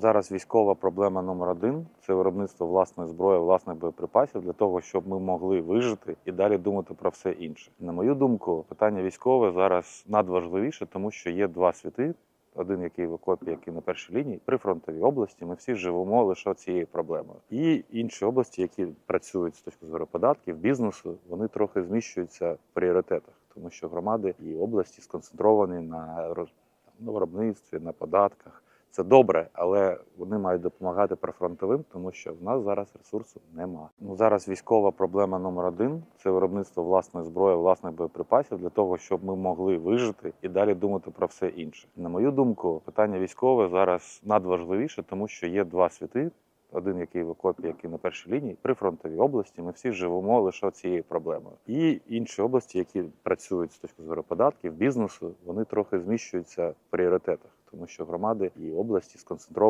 зараз військова проблема номер один це виробництво власної зброї, власних боєприпасів для того, щоб ми могли вижити і далі думати про все інше. На мою думку, питання військове зараз надважливіше, тому що є два світи. Один, який в окопі, який на першій лінії, при фронтовій області, ми всі живемо лише цією проблемою. І інші області, які працюють з точки зору податків, бізнесу, вони трохи зміщуються в пріоритетах, тому що громади і області сконцентровані на роз- на виробництві, на податках. Це добре, але вони мають допомагати прифронтовим, тому що в нас зараз ресурсу нема. Ну зараз військова проблема номер один це виробництво власної зброї, власних боєприпасів для того, щоб ми могли вижити і далі думати про все інше. На мою думку, питання військове зараз надважливіше, тому що є два світи. Один, який в окопі, який на першій лінії, при фронтовій області, ми всі живемо лише цією проблемою. І інші області, які працюють з точки зору податків, бізнесу, вони трохи зміщуються в пріоритетах, тому що громади і області сконцентровані.